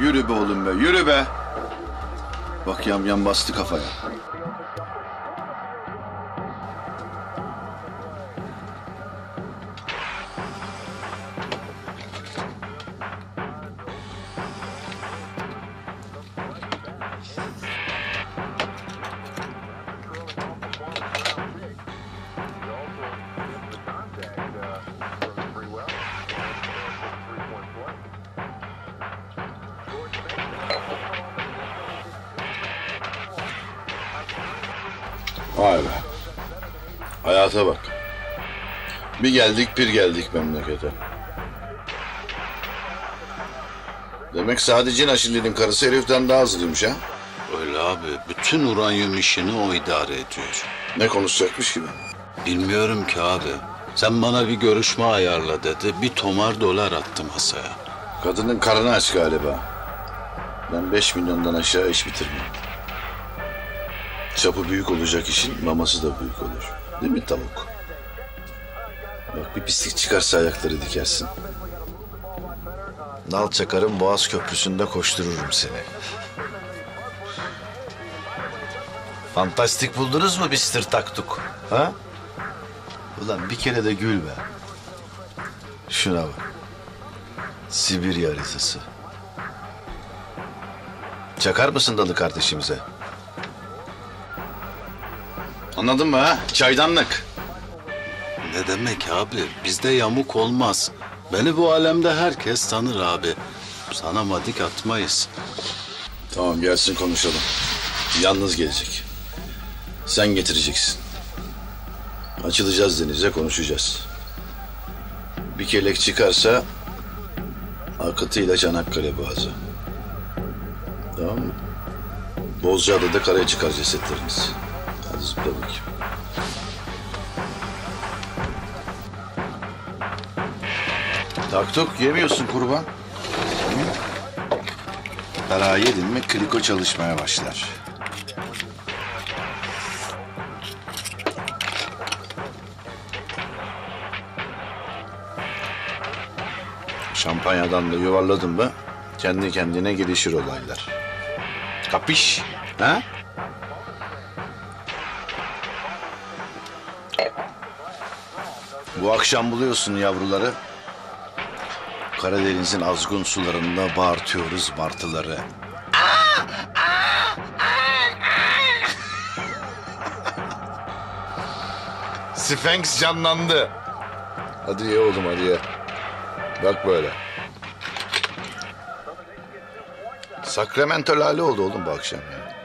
Yürü be oğlum be, yürü be. Bak yam yam bastı kafaya. Vay be. Hayata bak. Bir geldik bir geldik memlekete. Demek sadece Naşinli'nin karısı heriften daha hızlıymış ha? Öyle abi. Bütün uranyum işini o idare ediyor. Ne konuşacakmış gibi. Bilmiyorum ki abi. Sen bana bir görüşme ayarla dedi. Bir tomar dolar attı masaya. Kadının karnı aç galiba. Ben 5 milyondan aşağı iş bitirmem. Çapı büyük olacak işin maması da büyük olur. Değil mi tavuk? Bak bir pislik çıkarsa ayakları dikersin. Nal çakarım Boğaz Köprüsü'nde koştururum seni. Fantastik buldunuz mu Mr. Taktuk? Ha? Ulan bir kere de gül be. Şuna bak. Sibirya haritası. Çakar mısın dalı kardeşimize? Anladın mı ha? Çaydanlık. Ne demek abi? Bizde yamuk olmaz. Beni bu alemde herkes tanır abi. Sana madik atmayız. Tamam gelsin konuşalım. Yalnız gelecek. Sen getireceksin. Açılacağız denize konuşacağız. Bir kelek çıkarsa akıtıyla Çanakkale Boğazı. Tamam mı? Bozcaada'da karaya çıkar cesetleriniz. Zıpla bakayım. Taktuk yemiyorsun kurban. Para yedin mi kliko çalışmaya başlar. Şampanyadan da yuvarladın mı kendi kendine gelişir olaylar. Kapış? Ha? Bu akşam buluyorsun yavruları. Karadeniz'in azgın sularında bağırtıyoruz martıları. Sphinx canlandı. Hadi ye oğlum hadi ye. Bak böyle. Sakramento lale oldu oğlum bu akşam ya.